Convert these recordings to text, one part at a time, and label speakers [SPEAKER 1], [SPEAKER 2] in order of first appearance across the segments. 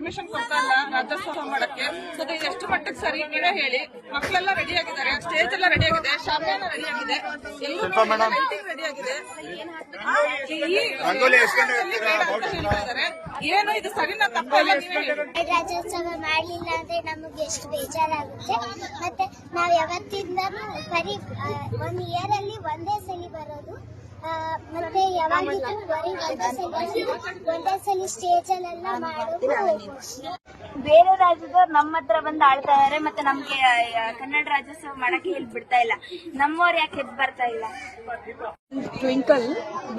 [SPEAKER 1] Permission ಕೊಡ್ತಾ ಇಲ್ಲ ರಾಜ್ಯೋತ್ಸವ ಮಾಡಕ್ಕೆ? ಸೊ ಎಷ್ಟು ಮಟ್ಟಕ್ಕೆ ಸರಿ ನೀವೇ ಹೇಳಿ ಮಕ್ಕಳೆಲ್ಲ ರೆಡಿ ಆಗಿದ್ದಾರೆ. ಸ್ಟೇಜ್ ಎಲ್ಲ ರೆಡಿ ಆಗಿದೆ. ಶಾಮಿಯಾನ ರೆಡಿ ಆಗಿದೆ. ರೆಡಿ. ಏನು ಇದು ಸರಿನಾ ಹೇಳಿ.
[SPEAKER 2] ರಾಜ್ಯೋತ್ಸವ ಮಾಡಲಿಲ್ಲ ಅಂದ್ರೆ ನಮಗೆ ಎಷ್ಟು ಬೇಜಾರಾಗುತ್ತೆ. ಮತ್ತೆ ನಾವ್ ಯಾವತ್ತಿಂದ ಬರೀ ಒನ್ ಇಯರ್ ಅಲ್ಲಿ ಒಂದೇ ಸಲ ಬರೋದು. ಮತ್ತೆ ಯಾವಾಗಿದ್ರು ಒಂದೇ ಸಲ ಸ್ಟೇಜ್ ಅಲ್ಲೆಲ್ಲ ಮಾಡೋದು
[SPEAKER 3] ಬೇರೆ ರಾಜ್ಯದವ್ರು ನಮ್ಮ ಹತ್ರ ಬಂದು ಆಳ್ತಾ ಇದಾರೆ ಮತ್ತೆ ನಮ್ಗೆ ಕನ್ನಡ ರಾಜ್ಯೋತ್ಸವ ಮಾಡಕ್ಕೆ ಇಲ್ಲಿ ಬಿಡ್ತಾ ಇಲ್ಲ. ನಮ್ಮವ್ರು ಯಾಕೆ ಎದ್ದು ಬರ್ತಾ ಇಲ್ಲ?
[SPEAKER 4] ಟ್ವಿಂಕಲ್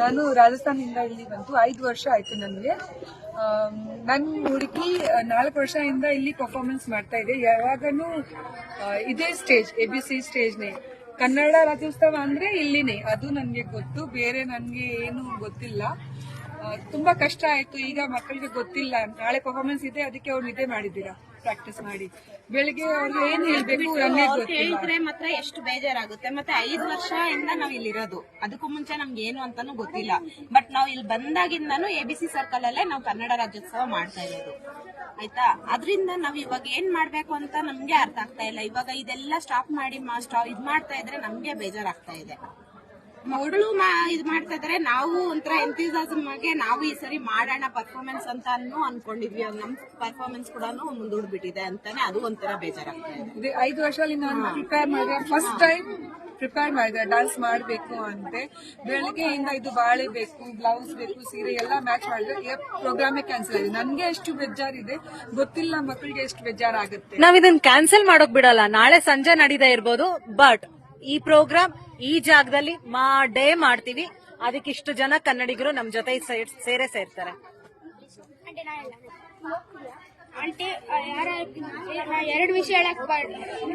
[SPEAKER 4] ನಾನು ರಾಜಸ್ಥಾನದಿಂದ ಇಲ್ಲಿ ಬಂತು ಐದು ವರ್ಷ ಆಯ್ತು ನನಗೆ. ನನ್ನ ಹುಡುಗಿ ನಾಲ್ಕು ವರ್ಷದಿಂದ ಇಲ್ಲಿ ಪರ್ಫಾರ್ಮೆನ್ಸ್ ಮಾಡ್ತಾ ಇದೆ. ಯಾವಾಗನೂ ಇದೇ ಸ್ಟೇಜ್ ಎ ಬಿ ಸಿ ಸ್ಟೇಜ್ನೇ ಕನ್ನಡ ರಾಜ್ಯೋತ್ಸವ ಅಂದ್ರೆ ಇಲ್ಲಿನೇ. ಅದು ನನಗೆ ಗೊತ್ತು. ಬೇರೆ ನನಗೆ ಏನು ಗೊತ್ತಿಲ್ಲ. ತುಂಬಾ ಕಷ್ಟ ಆಯ್ತು. ಈಗ ಮಕ್ಕಳಿಗೆ ಗೊತ್ತಿಲ್ಲ. ನಾಳೆ ಪರ್ಫಾರ್ಮೆನ್ಸ್ ಇದೆ. ಅದಕ್ಕೆ ಅವ್ರು ನಿದ್ದೆ ಮಾಡಿದ್ದೀರಾ? ಪ್ರಾಕ್ಟೀಸ್ ಮಾಡಿ. ಬೆಳಿಗ್ಗೆ ಅವ್ರಿಗೆ ಏನ್ ಹೇಳ್ಬೇಕು
[SPEAKER 5] ಹೇಳಿದ್ರೆ ಮಾತ್ರ ಎಷ್ಟು ಬೇಜಾರಾಗುತ್ತೆ. ಮತ್ತೆ ಐದು ವರ್ಷದಿಂದ ನಾವ್ ಇಲ್ಲಿ ಇರೋದು ಅದಕ್ಕೂ ಮುಂಚೆ ನಮ್ಗೆ ಏನು ಅಂತಾನು ಗೊತ್ತಿಲ್ಲ. ಬಟ್ ನಾವ್ ಇಲ್ಲಿ ಬಂದಾಗಿಂದಾನು ಎ ಬಿ ಸಿ ಸರ್ಕಲ್ ಅಲ್ಲೇ ನಾವು ಕನ್ನಡ ರಾಜ್ಯೋತ್ಸವ ಮಾಡ್ತಾ ಇರೋದು. ಆಯ್ತಾ? ಅದರಿಂದ ನಾವ್ ಇವಾಗ ಏನ್ ಮಾಡ್ಬೇಕು ಅಂತ ನಮ್ಗೆ ಅರ್ಥ ಆಗ್ತಾ ಇಲ್ಲ. ಇವಾಗ ಇದೆಲ್ಲ ಸ್ಟಾಪ್ ಮಾಡಿ ಸ್ಟಾಪ್ ಇದ್ ಮಾಡ್ತಾ ಇದ್ರೆ ನಮ್ಗೆ ಬೇಜಾರಾಗ್ತಾ ಇದೆ. ಮಗಳು ಇದ್ ಮಾಡ್ತಾ ಇದಾರೆ. ನಾವು ಒಂಥರ ಎಂಥಿಸಾಸಮ್ ಆಗಿ ನಾವು ಈ ಸರಿ ಮಾಡೋಣ ಪರ್ಫಾರ್ಮೆನ್ಸ್ ಅಂತಾನು ಅನ್ಕೊಂಡಿದ್ವಿ. ನಮ್ ಪರ್ಫಾರ್ಮೆನ್ಸ್ ಕೂಡ ಮುಂದೂಡ್ಬಿಟ್ಟಿದೆ ಅಂತಾನೆ ಅದು ಒಂಥರ
[SPEAKER 4] ಬೇಜಾರಾಗ್ತದೆ ಐದು ವರ್ಷದಲ್ಲಿ ನಾನು ಪ್ರಿಪೇರ್ ಮಾಡಿದೆ. ಫಸ್ಟ್ ಟೈಮ್ ಪ್ರಿಪೇರ್ ಮಾಡಿದೆ. ಡಾನ್ಸ್ ಮಾಡಬೇಕು ಅಂತೆ. ಬೆಳಗ್ಗೆಯಿಂದ ಇದು ಬಾಳೆ ಬೇಕು ಬ್ಲೌಸ್ ಬೇಕು ಸೀರೆ ಎಲ್ಲ ಮ್ಯಾಚ್ ಮಾಡಿದ್ರೆ ಪ್ರೋಗ್ರಾಮೇ ಕ್ಯಾನ್ಸಲ್ ಆಗಿದೆ. ನನ್ಗೆ ಎಷ್ಟು ಬೇಜಾರಿದೆ. ಗೊತ್ತಿಲ್ಲ ಮಕ್ಕಳಿಗೆ ಎಷ್ಟು ಬೇಜಾರಾಗುತ್ತೆ.
[SPEAKER 6] ನಾವ್ ಇದನ್ನ ಕ್ಯಾನ್ಸಲ್ ಮಾಡೋಕ್ ಬಿಡಲ್ಲ. ನಾಳೆ ಸಂಜೆ ನಡೀತಾ ಇರ್ಬೋದು. ಬಟ್ ಈ ಪ್ರೋಗ್ರಾಮ್ ಈ ಜಾಗದಲ್ಲಿ ಮಾಡೇ ಮಾಡ್ತೀವಿ. ಅದಕ್ಕೆ ಇಷ್ಟು ಜನ ಕನ್ನಡಿಗರು ನಮ್ ಜೊತೆ ಸೇರೆ ಸೇರೇ ಸೇರ್ತಾರೆ.
[SPEAKER 7] ಆಂಟಿ ಯಾರ ಎರಡು ವಿಷಯ ಹೇಳಕ್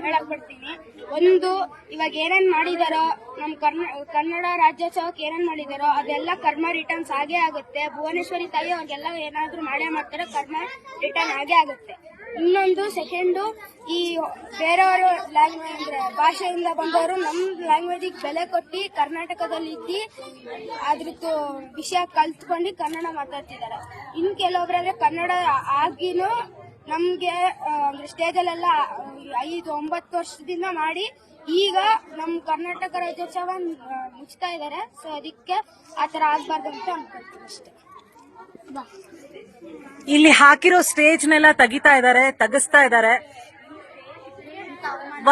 [SPEAKER 7] ಹೇಳಕ್ ಬರ್ತೀನಿ. ಒಂದು, ಇವಾಗ ಏನೇನ್ ಮಾಡಿದಾರೋ, ನಮ್ ಕನ್ನಡ ರಾಜ್ಯೋತ್ಸವಕ್ಕೆ ಏನೇನ್ ಮಾಡಿದಾರೋ, ಅದೆಲ್ಲ ಕರ್ಮ ರಿಟರ್ನ್ಸ್ ಆಗೇ ಆಗುತ್ತೆ. ಭುವನೇಶ್ವರಿ ತಾಯಿ ಅವ್ರಿಗೆಲ್ಲ ಏನಾದ್ರೂ ಮಾಡೇ ಮಾಡ್ತಾರೆ, ಕರ್ಮ ರಿಟರ್ನ್ ಆಗೇ ಆಗುತ್ತೆ. ಇನ್ನೊಂದು ಸೆಕೆಂಡು ಈ ಬೇರೆಯವರು ಲ್ಯಾಂಗ್ವೇಜ್ ಅಂದ್ರೆ ಭಾಷೆಯಿಂದ ಬಂದವರು ನಮ್ಮ ಲ್ಯಾಂಗ್ವೇಜಿಗೆ ಬೆಲೆ ಕೊಟ್ಟು ಕರ್ನಾಟಕದಲ್ಲಿ ಇದ್ದು ಅದ್ರದ್ದು ವಿಷಯ ಕಲ್ತ್ಕೊಂಡು ಕನ್ನಡ ಮಾತಾಡ್ತಿದ್ದಾರೆ. ಇನ್ ಕೆಲವೊಬ್ರಾದ್ರೆ ಕನ್ನಡ ಆಗಿನೂ ನಮಗೆ ಅಂದರೆ ಸ್ಟೇಜಲ್ಲೆಲ್ಲ ಐದು, ಒಂಬತ್ತು ವರ್ಷದಿಂದ ಮಾಡಿ ಈಗ ನಮ್ಮ ಕರ್ನಾಟಕ ರಾಜ್ಯೋತ್ಸವ ಮುಚ್ತಾ ಇದ್ದಾರೆ ಸೊ ಅದಕ್ಕೆ ಆ ಥರ ಆಗಬಾರ್ದು ಅಂತ ಅನ್ಕೊಳ್ತೀನಿ ಅಷ್ಟೇ.
[SPEAKER 6] ಇಲ್ಲಿ ಹಾಕಿರೋ ಸ್ಟೇಜ್ನೆಲ್ಲ ತೆಗಿತಾ ಇದ್ದಾರೆ ತೆಗಿಸ್ತಾ ಇದ್ದಾರೆ.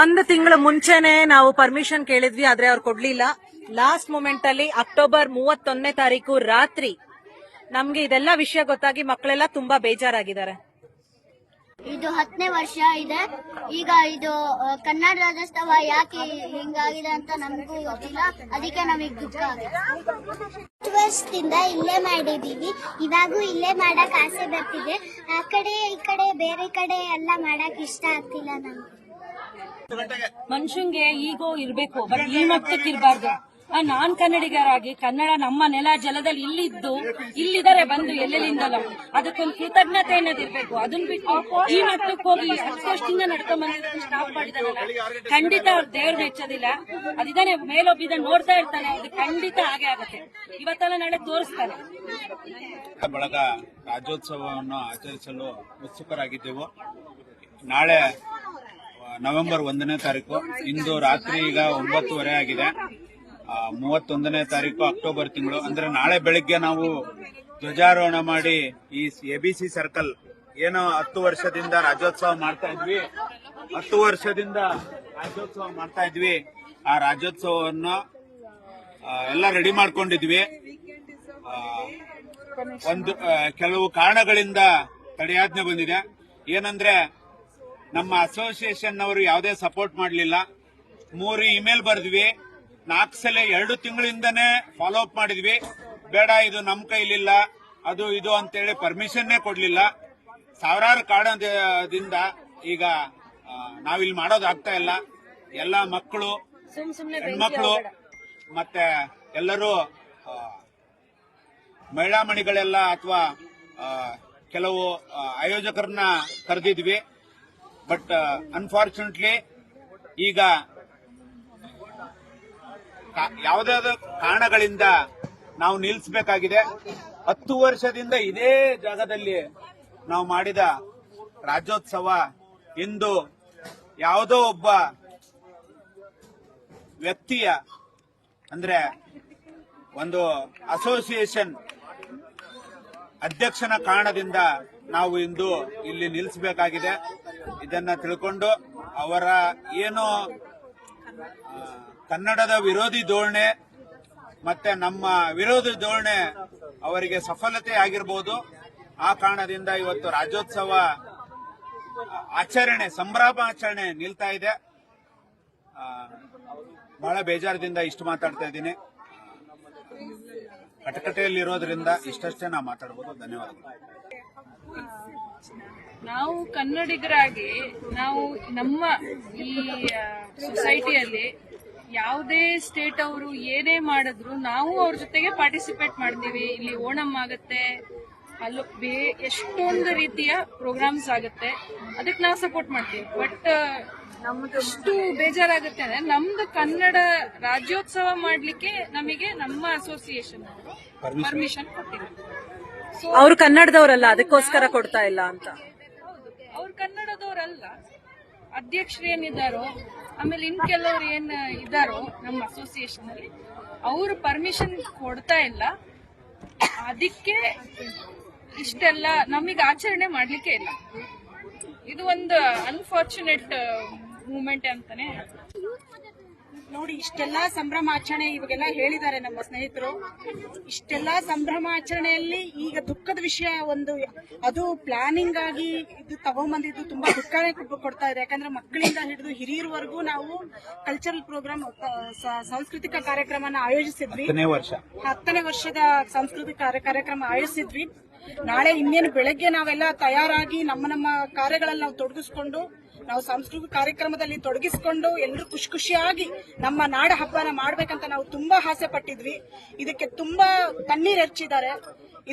[SPEAKER 6] ಒಂದು ತಿಂಗಳ ಮುಂಚೆನೆ ನಾವು ಪರ್ಮಿಷನ್ ಕೇಳಿದ್ವಿ, ಆದ್ರೆ ಅವ್ರು ಕೊಡ್ಲಿಲ್ಲ. ಲಾಸ್ಟ್ ಮೂಮೆಂಟ್ ಅಲ್ಲಿ ಅಕ್ಟೋಬರ್ ಮೂವತ್ತೊಂದನೇ ತಾರೀಕು ರಾತ್ರಿ ನಮ್ಗೆ ಇದೆಲ್ಲ ವಿಷಯ ಗೊತ್ತಾಗಿ ಮಕ್ಕಳೆಲ್ಲ ತುಂಬಾ ಬೇಜಾರಾಗಿದ್ದಾರೆ.
[SPEAKER 2] ಇದು ಹತ್ತನೇ ವರ್ಷ ಇದೆ. ಈಗ ಇದು ಕನ್ನಡ ರಾಜ್ಯೋತ್ಸವ ಯಾಕೆ ಹಿಂಗಾಗಿದೆ ಅಂತ ನಮಗೂ ಗೊತ್ತಿಲ್ಲ. ಅದಕ್ಕೆ ನಮಗೆ ದುಃಖ ಆಗಿದೆ ವರ್ಷದಿಂದ ಇಲ್ಲೇ ಮಾಡಿದೀವಿ ಇವಾಗೂ ಇಲ್ಲೇ ಮಾಡಕ್ ಆಸೆ ಬರ್ತಿದೆ. ಆ ಕಡೆ, ಈ ಕಡೆ, ಬೇರೆ ಕಡೆ ಎಲ್ಲ ಮಾಡಕ್ ಇಷ್ಟ ಆಗ್ತಿಲ್ಲ ನಮ್ಗೆ.
[SPEAKER 8] ಮನುಷ್ಯಂಗೆ ಈಗೋ ಇರ್ಬೇಕು, ಬಟ್ ಈ ಮಟ್ಟಕ್ಕೆ ಇರಬಾರ್ದು. ನಾನ್ ಕನ್ನಡಿಗರಾಗಿ ಕನ್ನಡ ನಮ್ಮ ನೆಲ ಜಲದಲ್ಲಿ ಇಲ್ಲಿದ್ದು, ಇಲ್ಲಿದ್ದಾರೆ ಬಂದು ಎಲ್ಲೆಲ್ಲಿಂದಲೋ. ಅದಕ್ಕೊಂದು ಕೃತಜ್ಞತೆ ಅನ್ನೋದಿರ್ಬೇಕು. ಅದನ್ನ ಬಿಟ್ಟು ಈ ಮಟ್ಟಕ್ಕೆ ಹೋಗಿ ಸಂತೋಷದಿಂದ ವರ್ಷದಿಂದ ನಡ್ಕೊಂಡ್ ಸ್ಟಾಪ್ ಮಾಡಿದಾರಲ್ಲ ಖಂಡಿತ ಅವ್ರ ದೇವ್ರ ಮೆಚ್ಚೋದಿಲ್ಲ. ಅದಿದಾನೆ ಮೇಲೊಬ್ಬಿದ ನೋಡ್ತಾ ಇರ್ತಾನೆ. ಅದು ಖಂಡಿತ ಹಾಗೆ ಆಗುತ್ತೆ. ಇವತ್ತೆಲ್ಲ ನಾಳೆ ತೋರಿಸ್ತಾರೆ
[SPEAKER 9] ಬಳಗ ರಾಜ್ಯೋತ್ಸವವನ್ನು ಆಚರಿಸಲು ಉತ್ಸುಕರಾಗಿದ್ದೆವು. ನಾಳೆ ನವೆಂಬರ್ ಒಂದನೇ ತಾರೀಕು, ಇಂದು ರಾತ್ರಿ ಈಗ ಒಂಬತ್ತುವರೆ ಆಗಿದೆ. ಮೂವತ್ತೊಂದನೇ ತಾರೀಕು ಅಕ್ಟೋಬರ್ ತಿಂಗಳು. ಅಂದ್ರೆ ನಾಳೆ ಬೆಳಿಗ್ಗೆ ನಾವು ಧ್ವಜಾರೋಹಣ ಮಾಡಿ ಈ ಎಬಿಸಿ ಸರ್ಕಲ್ ಏನೋ ಹತ್ತು ವರ್ಷದಿಂದ ರಾಜ್ಯೋತ್ಸವ ಮಾಡ್ತಾ ಇದ್ವಿ. ಹತ್ತು ವರ್ಷದಿಂದ ರಾಜ್ಯೋತ್ಸವ ಮಾಡ್ತಾ ಇದ್ವಿ. ಆ ರಾಜ್ಯೋತ್ಸವವನ್ನ ಎಲ್ಲ ರೆಡಿ ಮಾಡ್ಕೊಂಡಿದ್ವಿ. ಒಂದು ಕೆಲವು ಕಾರಣಗಳಿಂದ ತಡೆಯಾಜ್ಞೆ ಬಂದಿದೆ. ಏನಂದ್ರೆ ನಮ್ಮ ಅಸೋಸಿಯೇಷನ್ ಅವರು ಯಾವುದೇ ಸಪೋರ್ಟ್ ಮಾಡಲಿಲ್ಲ. ಮೂರು ಇಮೇಲ್ ಬರೆದ್ವಿ. ನಾಲ್ಕು ಸಲ ಎರಡು ತಿಂಗಳಿಂದನೇ ಫಾಲೋ ಅಪ್ ಮಾಡಿದ್ವಿ. ಬೇಡ ಇದು ನಮ್ಮ ಕೈಲಿಲ್ಲ. ಅದು ಇದು ಅಂತೇಳಿ ಪರ್ಮಿಷನ್ನೇ ಕೊಡ್ಲಿಲ್ಲ. ಸಾವಿರಾರು ಕಾರಣದಿಂದ ಈಗ ನಾವಿಲ್ಲಿ ಮಾಡೋದಾಗ್ತಾ ಇಲ್ಲ. ಎಲ್ಲ ಮಕ್ಕಳು ಹೆಣ್ಮಕ್ಳು ಮತ್ತೆ ಎಲ್ಲರೂ ಮಹಿಳಾ ಮಣಿಗಳೆಲ್ಲ ಅಥವಾ ಕೆಲವು ಆಯೋಜಕರನ್ನ ಕರೆದಿದ್ವಿ. ಬಟ್ ಅನ್ಫಾರ್ಚುನೇಟ್ಲಿ ಈಗ ಯಾವುದಾದ ಕಾರಣಗಳಿಂದ ನಾವು ನಿಲ್ಲಿಸಬೇಕಾಗಿದೆ? ಹತ್ತು ವರ್ಷದಿಂದ ಇದೇ ಜಾಗದಲ್ಲಿ ನಾವು ಮಾಡಿದ ರಾಜ್ಯೋತ್ಸವ ಇಂದು ಯಾವುದೋ ಒಬ್ಬ ವ್ಯಕ್ತಿಯ, ಅಂದ್ರೆ ಒಂದು ಅಸೋಸಿಯೇಷನ್ ಅಧ್ಯಕ್ಷನ ಕಾರಣದಿಂದ ನಾವು ಇಂದು ಇಲ್ಲಿ ನಿಲ್ಲಿಸಬೇಕಾಗಿದೆ. ಇದನ್ನ ತಿಳ್ಕೊಂಡು ಅವರ ಏನು ಕನ್ನಡದ ವಿರೋಧಿ ಧೋರಣೆ ಮತ್ತೆ ನಮ್ಮ ವಿರೋಧಿ ಧೋರಣೆ ಅವರಿಗೆ ಸಫಲತೆ ಆಗಿರ್ಬೋದು. ಆ ಕಾರಣದಿಂದ ಇವತ್ತು ರಾಜ್ಯೋತ್ಸವ ಆಚರಣೆ, ಸಂಭ್ರಮ ಆಚರಣೆ ನಿಲ್ತಾ ಇದೆ. ಬಹಳ ಬೇಜಾರದಿಂದ ಇಷ್ಟು ಮಾತಾಡ್ತಾ ಇದ್ದೀನಿ. ಕಟಕಟೆಯಲ್ಲಿರೋದ್ರಿಂದ ಇಷ್ಟಷ್ಟೇ ನಾವು ಮಾತಾಡ್ಬೋದು. ಧನ್ಯವಾದಗಳು.
[SPEAKER 10] ನಾವು ಕನ್ನಡಿಗರಾಗಿ, ನಾವು ನಮ್ಮ ಈ ಸೊಸೈಟಿಯಲ್ಲಿ ಯಾವುದೇ ಸ್ಟೇಟ್ ಅವರು ಏನೇ ಮಾಡಿದ್ರು ನಾವು ಅವ್ರ ಜೊತೆಗೆ ಪಾರ್ಟಿಸಿಪೇಟ್ ಮಾಡ್ತೀವಿ. ಇಲ್ಲಿ ಓಣಂ ಆಗುತ್ತೆ ಅಲ್ಲೂ ಬೇ ಎಷ್ಟೊಂದು ರೀತಿಯ ಪ್ರೋಗ್ರಾಮ್ಸ್ ಆಗುತ್ತೆ. ಅದಕ್ಕೆ ನಾವು ಸಪೋರ್ಟ್ ಮಾಡ್ತೀವಿ. ಬಟ್ ಎಷ್ಟು ಬೇಜಾರಾಗುತ್ತೆ ಅಂದ್ರೆ ನಮ್ದು ಕನ್ನಡ ರಾಜ್ಯೋತ್ಸವ ಮಾಡ್ಲಿಕ್ಕೆ ನಮಗೆ ನಮ್ಮ ಅಸೋಸಿಯೇಷನ್ ಪರ್ಮಿಷನ್ ಕೊಟ್ಟಿದ್ರು.
[SPEAKER 6] ಅವ್ರು ಕನ್ನಡದವರಲ್ಲ ಅದಕ್ಕೋಸ್ಕರ ಕೊಡ್ತಾ ಇಲ್ಲ ಅಂತ.
[SPEAKER 10] ಅವ್ರು ಕನ್ನಡದವರಲ್ಲ. ಅಧ್ಯಕ್ಷರು ಏನಿದ್ದಾರೋ ಆಮೇಲೆ ಇನ್ ಕೆಲವ್ರು ಏನ್ ಇದ್ದಾರೋ ನಮ್ಮ ಅಸೋಸಿಯೇಷನ್ ಅಲ್ಲಿ, ಅವರು ಪರ್ಮಿಷನ್ ಕೊಡ್ತಾ ಇಲ್ಲ ಅದಕ್ಕೆ ಇಷ್ಟೆಲ್ಲ ನಮಗೆ ಆಚರಣೆ ಮಾಡ್ಲಿಕ್ಕೆ ಇಲ್ಲ ಇದು ಒಂದು ಅನ್ಫಾರ್ಚುನೇಟ್ ಮೂಮೆಂಟ್ ಅಂತಾನೆ.
[SPEAKER 5] ನೋಡಿ ಇಷ್ಟೆಲ್ಲ ಸಂಭ್ರಮಾಚರಣೆ ಇವಾಗೆಲ್ಲ ಹೇಳಿದ್ದಾರೆ ನಮ್ಮ ಸ್ನೇಹಿತರು. ಇಷ್ಟೆಲ್ಲ ಸಂಭ್ರಮಾಚರಣೆಯಲ್ಲಿ ಈಗ ದುಃಖದ ವಿಷಯ ಒಂದು ಅದು ಪ್ಲಾನಿಂಗ್ ಆಗಿ ಇದು ತಗೊಂಬಂದಿದ್ದು ತುಂಬಾ ದುಃಖನೇ ಕೊಟ್ಟು ಕೊಡ್ತಾ ಇದೆ. ಯಾಕಂದ್ರೆ ಮಕ್ಕಳಿಂದ ಹಿಡಿದು ಹಿರಿಯರವರೆಗೂ ನಾವು ಕಲ್ಚರಲ್ ಪ್ರೋಗ್ರಾಮ್ ಸಾಂಸ್ಕೃತಿಕ ಕಾರ್ಯಕ್ರಮನ ಆಯೋಜಿಸಿದ್ವಿ.
[SPEAKER 9] ಹತ್ತನೇ ವರ್ಷ.
[SPEAKER 5] ಹತ್ತನೇ ವರ್ಷದ ಸಾಂಸ್ಕೃತಿಕ ಕಾರ್ಯ- ಕಾರ್ಯಕ್ರಮ ಆಯೋಜಿಸಿದ್ವಿ. ನಾಳೆ ಇನ್ನೇನು ಬೆಳಗ್ಗೆ ನಾವೆಲ್ಲ ತಯಾರಾಗಿ ನಮ್ಮ ನಮ್ಮ ಕಾರ್ಯಗಳಲ್ಲಿ ನಾವು ತೊಡಗಿಸ್ಕೊಂಡು ನಾವು ಸಾಂಸ್ಕೃತಿಕ ಕಾರ್ಯಕ್ರಮದಲ್ಲಿ ತೊಡಗಿಸಿಕೊಂಡು ಎಲ್ಲರೂ ಖುಷಿ ಖುಷಿಯಾಗಿ ನಮ್ಮ ನಾಡ ಹಬ್ಬನ ಮಾಡ್ಬೇಕಂತ ನಾವು ತುಂಬಾ ಆಸೆ ಪಟ್ಟಿದ್ವಿ. ಇದಕ್ಕೆ ತುಂಬಾ ಕಣ್ಣೀರ್ ಹೆಚ್ಚಿದ್ದಾರೆ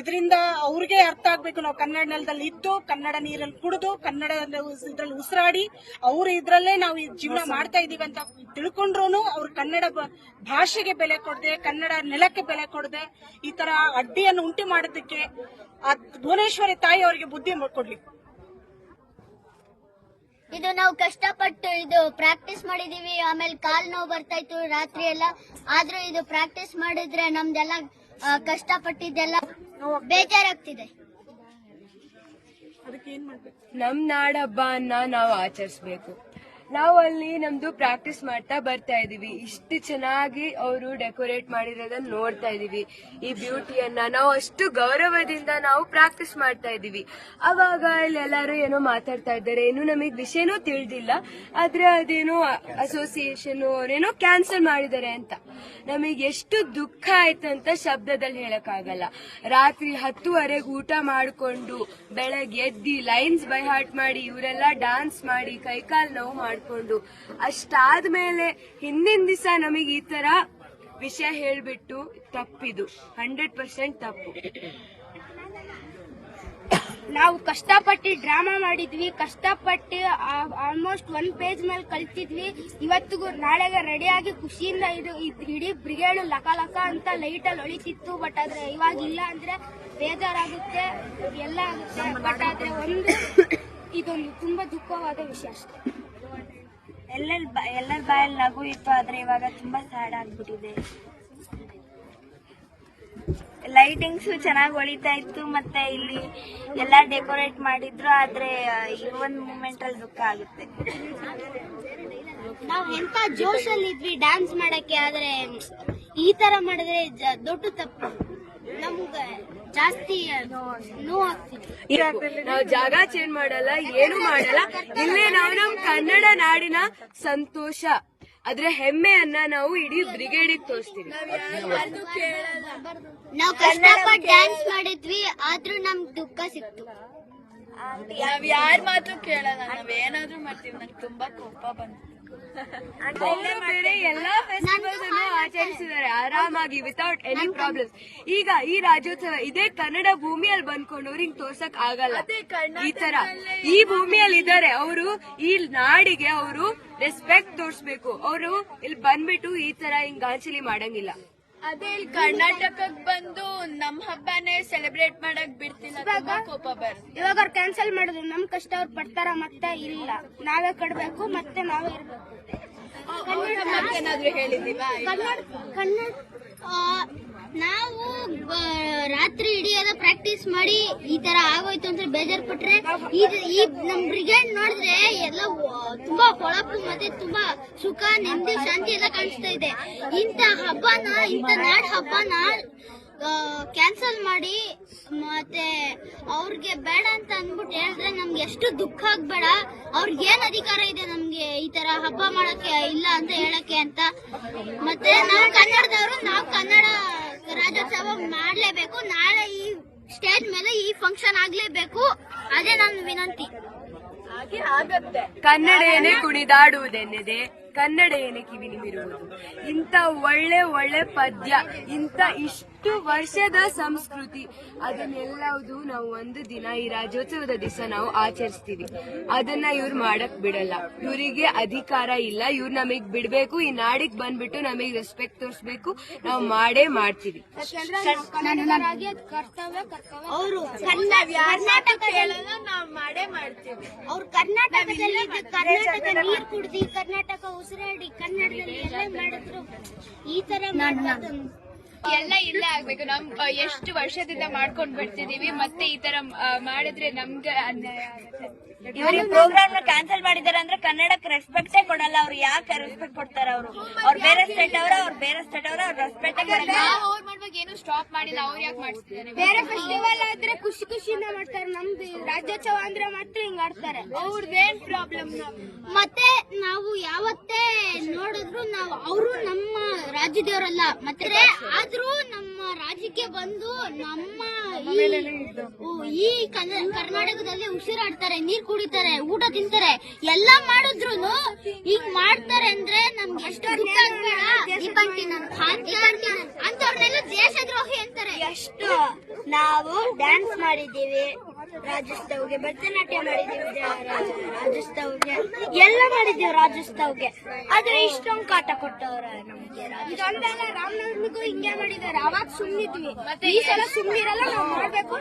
[SPEAKER 5] ಇದರಿಂದ ಅವ್ರಿಗೆ ಅರ್ಥ ಆಗ್ಬೇಕು. ನಾವು ಕನ್ನಡ ನೆಲದಲ್ಲಿ ಇದ್ದು ಕನ್ನಡ ನೀರಲ್ಲಿ ಕುಡಿದು ಕನ್ನಡ ಇದ್ರಲ್ಲಿ ಉಸಿರಾಡಿ ಅವ್ರು ಇದ್ರಲ್ಲೇ ನಾವು ಈ ಜೀವನ ಮಾಡ್ತಾ ಇದೀವಿ ಅಂತ ತಿಳ್ಕೊಂಡ್ರು ಅವ್ರು ಕನ್ನಡ ಭಾಷೆಗೆ ಬೆಲೆ ಕೊಡದೆ ಕನ್ನಡ ನೆಲಕ್ಕೆ ಬೆಲೆ ಕೊಡದೆ ಈ ತರ ಅಡ್ಡಿಯನ್ನು ಉಂಟು ಮಾಡೋದಕ್ಕೆ ಭುವನೇಶ್ವರಿ ತಾಯಿ ಅವರಿಗೆ ಬುದ್ಧಿ ಕೊಡ್ಲಿ.
[SPEAKER 2] ಇದು ನಾವು ಕಷ್ಟಪಟ್ಟು ಇದು ಪ್ರಾಕ್ಟೀಸ್ ಮಾಡಿದೀವಿ. ಆಮೇಲೆ ಕಾಲ್ ನೋವು ಬರ್ತಾ ಇತ್ತು ರಾತ್ರಿ ಎಲ್ಲ. ಆದ್ರೂ ಇದು ಪ್ರಾಕ್ಟೀಸ್ ಮಾಡಿದ್ರೆ ನಮ್ದೆಲ್ಲ ಕಷ್ಟಪಟ್ಟಿದ್ದೆಲ್ಲ ಬೇಜಾರಾಗ್ತಿದೆ.
[SPEAKER 11] ನಮ್ ಅನ್ನ ನಾವು ಆಚರಿಸ್ಬೇಕು. ನಾವು ಅಲ್ಲಿ ನಮ್ದು ಪ್ರಾಕ್ಟೀಸ್ ಮಾಡ್ತಾ ಬರ್ತಾ ಇದೀವಿ. ಇಷ್ಟು ಚೆನ್ನಾಗಿ ಅವರು ಡೆಕೋರೇಟ್ ಮಾಡಿರೋದನ್ನ ನೋಡ್ತಾ ಇದೀವಿ. ಈ ಬ್ಯೂಟಿಯನ್ನ ನಾವು ಅಷ್ಟು ಗೌರವದಿಂದ ನಾವು ಪ್ರಾಕ್ಟೀಸ್ ಮಾಡ್ತಾ ಇದೀವಿ. ಅವಾಗ ಇಲ್ಲಿ ಎಲ್ಲರೂ ಏನೋ ಮಾತಾಡ್ತಾ ಇದ್ದಾರೆ. ಏನು ನಮಗೆ ವಿಷಯನೂ ತಿಳಿದಿಲ್ಲ. ಆದ್ರೆ ಅದೇನೋ ಅಸೋಸಿಯೇಷನ್ ಅವರೇನೋ ಕ್ಯಾನ್ಸಲ್ ಮಾಡಿದ್ದಾರೆ ಅಂತ. ನಮಗೆ ಎಷ್ಟು ದುಃಖ ಆಯ್ತಂತ ಶಬ್ದದಲ್ಲಿ ಹೇಳಕ್ಕಾಗಲ್ಲ. ರಾತ್ರಿ ಹತ್ತುವರೆಗೆ ಊಟ ಮಾಡಿಕೊಂಡು ಬೆಳಗ್ಗೆ ಎದ್ದಿ ಲೈನ್ಸ್ ಬೈ ಹಾರ್ಟ್ ಮಾಡಿ, ಇವರೆಲ್ಲ ಡಾನ್ಸ್ ಮಾಡಿ, ಕೈಕಾಲ್ ನೋವು ಮಾಡಿಕೊಂಡು ಅಷ್ಟಾದ್ಮೇಲೆ ಹಿಂದಿನ ದಿವಸ ನಮಗೆ ಈ ತರ ವಿಷಯ ಹೇಳ್ಬಿಟ್ಟು ತಪ್ಪಿದು. ಹಂಡ್ರೆಡ್ ಪರ್ಸೆಂಟ್ ತಪ್ಪು.
[SPEAKER 7] ನಾವು ಕಷ್ಟಪಟ್ಟು ಡ್ರಾಮಾ ಮಾಡಿದ್ವಿ, ಕಷ್ಟಪಟ್ಟು ಆಲ್ಮೋಸ್ಟ್ ಒನ್ ಪೇಜ್ ಮೇಲೆ ಕಲ್ತಿದ್ವಿ ಇವತ್ತಿಗೂ ನಾಳೆಗೆ ರೆಡಿಯಾಗಿ ಖುಷಿಯಿಂದ ಇದು ಇಡೀ ಬ್ರಿಗೇಡ್ ಲಕ ಲಕ ಅಂತ ಲೈಟ್ ಅಲ್ಲಿ ಒಳಿತಿತ್ತು ಬಟ್ ಆದ್ರೆ ಇವಾಗ ಇಲ್ಲ ಅಂದ್ರೆ ಬೇಜಾರಾಗುತ್ತೆ, ಎಲ್ಲ ಆಗುತ್ತೆ. ಬಟ್ ಆದ್ರೆ ಒಂದು, ಇದೊಂದು ತುಂಬಾ ದುಃಖವಾದ ವಿಷಯ ಅಷ್ಟೇ.
[SPEAKER 3] ಎಲ್ಲರ ಎಲ್ಲರ ಬಾಯಲ್ಲಿ ನಗು ಇತ್ತು, ಆದ್ರೆ ಇವಾಗ ತುಂಬಾ ಸ್ಯಾಡ್ ಆಗ್ಬಿಟ್ಟಿದೆ. ಲೈಟಿಂಗ್ಸ್ ಚೆನ್ನಾಗಿ ಹೊಳಿತಾ ಇತ್ತು, ಮತ್ತೆ ಇಲ್ಲಿ ಎಲ್ಲ ಡೆಕೋರೇಟ್ ಮಾಡಿದ್ರು, ಆದ್ರೆ ಈ ಒಂದು ಮೂಮೆಂಟ್ ಅಲ್ಲಿ ದುಃಖ ಆಗುತ್ತೆ.
[SPEAKER 2] ನಾವು ಎಂತ ಜೋಶಲ್ಲಿ ಇದ್ವಿ ಡ್ಯಾನ್ಸ್ ಮಾಡಕ್ಕೆ, ಆದ್ರೆ, ಈ ತರ ಮಾಡಿದ್ರೆ ದೊಡ್ಡ ತಪ್ಪು. ನಮ್ಗೆ. ಜಾಸ್ತಿ ನೋವು
[SPEAKER 11] ನಾವು ಜಾಗ ಚೇಂಜ್ ಮಾಡಲ್ಲ ಏನು ಮಾಡಲ್ಲ. ಇಲ್ಲೇ ನಾವು ನಮ್ ಕನ್ನಡ ನಾಡಿನ ಸಂತೋಷ. ಅದ್ರ ಹೆಮ್ಮೆಯನ್ನ ನಾವು ಇಡೀ ಬ್ರಿಗೇಡಿಗೆ ತೋರಿಸ್ತೀವಿ.
[SPEAKER 2] ನಾವು ಕಷ್ಟಪಟ್ಟು ಡ್ಯಾನ್ಸ್ ಮಾಡಿದ್ವಿ ಆದ್ರೂ ನಮ್ ದುಃಖ ಸಿಕ್ತು.
[SPEAKER 11] ನಾವ್ ಯಾರ ಮಾತು ಕೇಳಲ್ಲ ನಾವ್ ಏನಾದ್ರೂ ಮಾಡ್ತೀವಿ. ನಂಗೆ ತುಂಬಾ ಕೋಪ ಬಂತು. ಬೇರೆ ಎಲ್ಲಾ ಫೆಸ್ಟಿವಲ್ಸ್ ಅನ್ನು ಆಚರಿಸಿದ್ದಾರೆ. ಆರಾಮಾಗಿ ವಿತೌಟ್ ಎನಿ ಪ್ರಾಬ್ಲಮ್ ಈಗ ಈ ರಾಜ್ಯೋತ್ಸವ ಇದೇ ಕನ್ನಡ ಭೂಮಿಯಲ್ಲಿ ಬಂದ್ಕೊಂಡು ಅವ್ರಿಗೆ ತೋರ್ಸಕ್ ಆಗಲ್ಲ. ಈ ತರ. ಈ ಭೂಮಿಯಲ್ಲಿ ಇದ್ದಾರೆ ಅವರು ಈ ನಾಡಿಗೆ ಅವರು ರೆಸ್ಪೆಕ್ಟ್ ತೋರ್ಸ್ಬೇಕು. ಅವರು ಇಲ್ಲಿ ಬಂದ್ಬಿಟ್ಟು ಈ ತರ ಹಿಂಗ್ ಗಾಂಚಲಿ ಮಾಡಂಗಿಲ್ಲ.
[SPEAKER 7] ಅದೇ ಇಲ್ಲಿ ಕರ್ನಾಟಕಕ್ಕೆ ಬಂದು ನಮ್ ಹಬ್ಬನೇ ಸೆಲೆಬ್ರೇಟ್ ಮಾಡಕ್ ಬಿಡ್ತಿಲ್ಲ ತುಂಬಾ ಕೋಪ ಬರುತ್ತೆ. ಇವಾಗ ಅವ್ರು ಕ್ಯಾನ್ಸಲ್ ಮಾಡಿದ್ರು. ನಮ್ ಕಷ್ಟ ಅವ್ರು ಪಡ್ತಾರ ಮತ್ತೆ ಇಲ್ಲ. ನಾವೇ ಕಡ್ಬೇಕು ಮತ್ತೆ ನಾವೇ ಇರ್ಬೇಕು. ಏನಾದ್ರು ಹೇಳಿದೀವಾ
[SPEAKER 2] ಕನ್ನಡ ಕನ್ನಡ ನಾವು ರಾತ್ರಿ ಇಡೀ ಎಲ್ಲ ಪ್ರಾಕ್ಟೀಸ್ ಮಾಡಿ ಈ ತರ ಆಗೋಯ್ತು ಅಂದ್ರೆ ಬೇಜಾರ್ ಪಟ್ರೆ ಈ ನಮ್ ಬ್ರಿಗೇಡ್ ನೋಡಿದ್ರೆ ಎಲ್ಲ ತುಂಬಾ ಹೊಳಪು ಮತ್ತೆ ತುಂಬಾ ಸುಖ, ನೆಮ್ಮದಿ, ಶಾಂತಿ ಎಲ್ಲ ಕಾಣಿಸ್ತಾ ಇದೆ. ಇಂತ ಹಬ್ಬನ ಇಂತ ನಾಡ್ ಹಬ್ಬನ ಕ್ಯಾನ್ಸಲ್ ಮಾಡಿ ಮತ್ತೆ ಅವ್ರಿಗೆ ಬೇಡ ಅಂತ ಅಂದ್ಬಿಟ್ಟು ಹೇಳಿದ್ರೆ ನಮ್ಗೆ ಎಷ್ಟು ದುಃಖ ಆಗ್ಬೇಡ. ಅವ್ರಿಗೆ ಏನ್ ಅಧಿಕಾರ ಇದೆ ನಮ್ಗೆ ಈ ತರ ಹಬ್ಬ ಮಾಡಕ್ಕೆ ಇಲ್ಲ ಅಂತ ಹೇಳಕ್ಕೆ ಅಂತ. ಮತ್ತೆ ನಾವು ಕನ್ನಡದವರು, ನಾವು ಕನ್ನಡ ರಾಜ್ಯೋತ್ಸವ ಮಾಡ್ಲೇಬೇಕು. ನಾಳೆ ಈ ಸ್ಟೇಜ್ ಮೇಲೆ ಈ ಫಂಕ್ಷನ್ ಆಗ್ಲೇಬೇಕು. ಅದೇ ನನ್ನ ವಿನಂತಿ.
[SPEAKER 11] ಕನ್ನಡ ಏನೇ ಕುಣಿದಾಡುವುದೆನ್ನದೆ ಕನ್ನಡ ಏನೇ ಕಿವಿ ನಿಮಿರುವುದು ಇಂಥ ಒಳ್ಳೆ ಒಳ್ಳೆ ಪದ್ಯ ಇಂಥ ಇಷ್ಟು ವರ್ಷದ ಸಂಸ್ಕೃತಿ. ಅದನ್ನೆಲ್ಲದು ನಾವು ಒಂದು ದಿನ ಈ ರಾಜ್ಯೋತ್ಸವದ ದಿವಸ ನಾವು ಆಚರಿಸ್ತೀವಿ. ಅದನ್ನ ಇವ್ರು ಮಾಡಕ್ ಬಿಡಲ್ಲ. ಇವರಿಗೆ ಅಧಿಕಾರ ಇಲ್ಲ. ಇವ್ರು ನಮಗ್ ಬಿಡ್ಬೇಕು. ಈ ನಾಡಿಗೆ ಬಂದ್ಬಿಟ್ಟು ನಮಗ್ ರೆಸ್ಪೆಕ್ಟ್ ತೋರಿಸ್ಬೇಕು. ನಾವು ಮಾಡೇ ಮಾಡ್ತೀವಿ.
[SPEAKER 2] ಅವರು ಕರ್ನಾಟಕ
[SPEAKER 7] ನಾವು ಮಾಡೇ ಮಾಡ್ತೀವಿ.
[SPEAKER 2] ಅವ್ರು ಕರ್ನಾಟಕದಲ್ಲಿ ಕರ್ನಾಟಕ ನೀರ್ ಕುಡ್ದಿ ಕರ್ನಾಟಕ ಉಸಿರಾಡಿ ಕನ್ನಡದಲ್ಲಿ ಎಲ್ಲ ಮಾಡಿದ್ರು. ಈ ತರ.
[SPEAKER 7] ಎಲ್ಲ ಇಲ್ಲ ಆಗ್ಬೇಕು. ನಮ್ ಎಷ್ಟು ವರ್ಷದಿಂದ ಮಾಡ್ಕೊಂಡ್ ಬರ್ತಿದೀವಿ ಮತ್ತೆ ಈ ತರ ಮಾಡಿದ್ರೆ ನಮ್ಗೆ ಅನ್ಯಾಯ ಆಗುತ್ತೆ.
[SPEAKER 3] ಇವ್ರಿಗೆ ಪ್ರೋಗ್ರಾಮ್ನ ಕ್ಯಾನ್ಸಲ್ ಮಾಡಿದಾರೆ ಅಂದ್ರೆ ಕನ್ನಡಕ್ಕೆ ರೆಸ್ಪೆಕ್ಟ್ ಕೊಡಲ್ಲ ಅವ್ರು. ಯಾಕೆ ರೆಸ್ಪೆಕ್ಟ್ ಕೊಡ್ತಾರ ಅವರು? ಅವ್ರ ಬೇರೆ ಸ್ಟೇಟ್ ಅವರ ಅವ್ರ ಬೇರೆ ಸ್ಟೇಟ್ ಅವರ ಅವ್ರ ರೆಸ್ಪೆಕ್ಟ್ ಕೊಡಲ್ಲ.
[SPEAKER 7] ಅವ್ರು ಮಾಡುವಾಗ ಏನು ಸ್ಟಾಪ್ ಮಾಡಿಲ್ಲ ಅವ್ರು ಯಾಕೆ ಮಾಡಿಸ್ತಿದ್ದಾರೆ ಬೇರೆ ಫೆಸ್ಟಿವಲ್ ಆದ್ರೆ ಖುಷಿ ಖುಷಿಯಿಂದ ಮಾಡ್ತಾರೆ. ನಮ್ದು ರಾಜ್ಯೋತ್ಸವ ಅಂದ್ರೆ ಮಾತ್ರ ಹಿಂಗ್ ಆಡ್ತಾರೆ. ಅವ್ರದ್ದೇನ್ ಪ್ರಾಬ್ಲಮ್
[SPEAKER 2] ಮತ್ತೆ ನಾವು ಯಾವತ್ತೇ ನೋಡಿದ್ರು ನಾವು ಅವರು ನಮ್ಮ ರಾಜ್ಯದವರಲ್ಲ. ಮತ್ತೆ ಆದ್ರೂ ನಮ್ಮ ರಾಜ್ಯಕ್ಕೆ ಬಂದು ನಮ್ಮ ಈ- ಕರ್ನಾಟಕದಲ್ಲಿ ಉಸಿರಾಡ್ತಾರೆ ನೀರ್ ಕುಡಿತಾರೆ ಊಟ ತಿಂತಾರೆ ಎಲ್ಲ ಮಾಡಿದ್ರು ಈಗ ಮಾಡ್ತಾರೆ ಅಂದ್ರೆ ನಮ್ಗೆ ಎಷ್ಟು ಅಂತವ್ರನ್ನೆಲ್ಲ ದೇಶದ್ರೋಹಿ ಅಂತಾರೆ.
[SPEAKER 3] ಎಷ್ಟು ನಾವು ಡ್ಯಾನ್ಸ್ ಮಾಡಿದ್ದೀವಿ. ರಾಜ್ಯೋತ್ಸವಕ್ಕೆ ಭರತನಾಟ್ಯ ಮಾಡಿದ್ದೀವಿ ರಾಜಸ್ತವ್ಗೆ ಎಲ್ಲ ಮಾಡಿದೀವಿ ರಾಜಸ್ತವ್ಗೆ ಆದ್ರೆ ಇಷ್ಟೊಂದು ಕಾಟ ಕೊಟ್ಟವ್ರ ನಮ್ಗೆ
[SPEAKER 7] ಇದೊಂದಲ್ಲ ರಾಮನವಮಿಗೂ ಹಿಂಗೆ ಮಾಡಿದಾರೆ ಅವಾಗ ಸುಮ್ನಿದ್ವಿ. ಈ ಸಲ ಸುಮ್ನಿರಲ್ಲ ನಾವು ಮಾಡ್ಬೇಕು.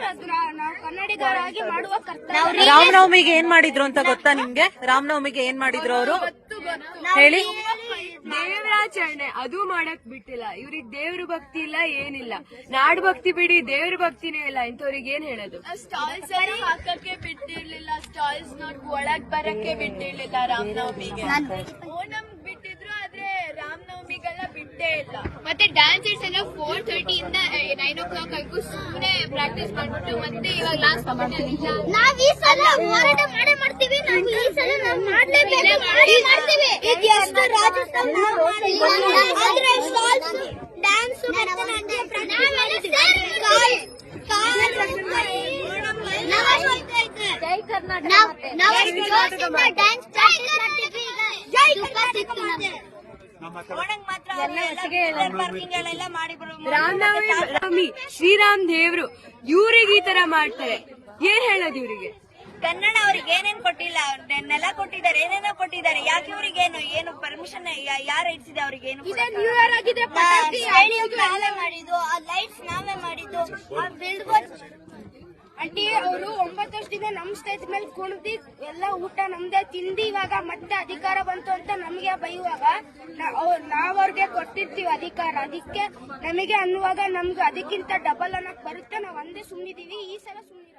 [SPEAKER 7] ನಾವು ಕನ್ನಡಿಗರಾಗಿ ಮಾಡುವ ಕರ್ತವ್ಯ.
[SPEAKER 6] ರಾಮನವಮಿಗೆ ಏನ್ ಮಾಡಿದ್ರು ಅಂತ ಗೊತ್ತಾ ನಿಮ್ಗೆ? ರಾಮನವಮಿಗೆ ಏನ್ ಮಾಡಿದ್ರು ಅವರು? ಹೇಳಿ.
[SPEAKER 11] ದೇವರಾಚರಣೆ ಅದು ಮಾಡಕ್ ಬಿಟ್ಟಿಲ್ಲ. ಇವ್ರಿಗೆ ದೇವ್ರ ಭಕ್ತಿ ಇಲ್ಲ ಏನಿಲ್ಲ. ನಾಡ್ ಭಕ್ತಿ ಬಿಡಿ ದೇವ್ರ ಭಕ್ತಿನೇ ಇಲ್ಲ. ಇಂಥವ್ರಿಗೆ ಏನ್ ಹೇಳೋದು?
[SPEAKER 7] ಸ್ಟಾಲ್ಸ್ ಹಾಕಕ್ಕೆ ಬಿಟ್ಟಿರ್ಲಿಲ್ಲ. ಸ್ಟಾಲ್ಸ್ ನೋಡ್ ಒಳಗ್ ಬರಕ್ಕೆ ಬಿಟ್ಟಿರ್ಲಿಲ್ಲ ರಾಮನವಮಿಗೆ. ಬಿಟ್ಟೇ ಇಲ್ಲ ಮತ್ತೆ ಡ್ಯಾನ್ಸರ್ಸ್ ಎಲ್ಲ ಫೋರ್ ತರ್ಟಿ ಇಂದ ನೈನ್ ಓ ಕ್ಲಾಕ್ ಆಗೂ ಸುಮ್ಮನೆ ಪ್ರಾಕ್ಟೀಸ್ ಮಾಡ್ಬಿಟ್ಟು ಮತ್ತೆ ಇವಾಗ ಲಾಸ್ಟ್
[SPEAKER 2] ನಾವ್ ಈ ಸಲ ಹೋರಾಟ ಮಾಡೇ ಮಾಡ್ತೀವಿ ನಾವು ಈ ಸಲ ನಾವು ಮಾಡ್ಲೇಬೇಕು. ಮಾಡಿ ಮಾಡ್ತೀವಿ. ಡ್ಯಾನ್ಸ್ ಜೈ ಕರ್ನಾಟಕ ನಾವು ಡ್ಯಾನ್ಸ್ ಪ್ರಾಕ್ಟೀಸ್ ಮಾಡ್ತೀವಿ
[SPEAKER 11] ರಾಮನವಮಿ ರಾಮಿ ಶ್ರೀರಾಮ್ ದೇವ್ರು ಇವ್ರಿಗೆ ಈ ತರ ಮಾಡ್ತಾರೆ. ಏನ್ ಹೇಳೋದು ಇವ್ರಿಗೆ?
[SPEAKER 3] ಕನ್ನಡ ಅವ್ರಿಗೆ ಏನೇನ್ ಕೊಟ್ಟಿಲ್ಲ ಅವ್ರನ್ನೆಲ್ಲ ನೆಲ ಕೊಟ್ಟಿದ್ದಾರೆ ಏನೇನೋ ಕೊಟ್ಟಿದ್ದಾರೆ. ಯಾಕೆ ಇವ್ರಿಗೆ ಏನು ಪರ್ಮಿಷನ್ ಯಾರು ಇಡ್ಸಿದೆ ಅವ್ರಿಗೆ ಏನು
[SPEAKER 2] ಮಾಡಿದ್ದು ಆ ಲೈಟ್ಸ್ ನಾವೇ ಮಾಡಿದ್ದು ಆ ಬಿಲ್ಬೋರ್ಡ್
[SPEAKER 7] ಆಂಟಿ ಅವರು ಒಂಬತ್ತು ವರ್ಷದಿಂದ ನಮ್ ಸ್ಟೇಜ್ ಮೇಲೆ ಕುಣಿದಿ ಎಲ್ಲ ಊಟ ನಮ್ದೇ, ತಿಂಡಿ ಇವಾಗ ಮತ್ತೆ ಅಧಿಕಾರ ಬಂತು ಅಂತ ನಮಗೆ ಬೈಯುವಾಗ ನಾವ್ ಅವ್ರಿಗೆ ಕೊಟ್ಟಿರ್ತೀವಿ ಅಧಿಕಾರ. ಅದಕ್ಕೆ ನಮಗೆ ಅನ್ನುವಾಗ ನಮ್ಗೆ ಅದಕ್ಕಿಂತ ಡಬಲ್ ಅನ್ನಕ್ ಬರುತ್ತೆ. ನಾವ್ ಒಂದೇ ಸುಮ್ಮಿದೀವಿ ಈ ಸಲ ಸುಮ್ನಿರಲ್ಲ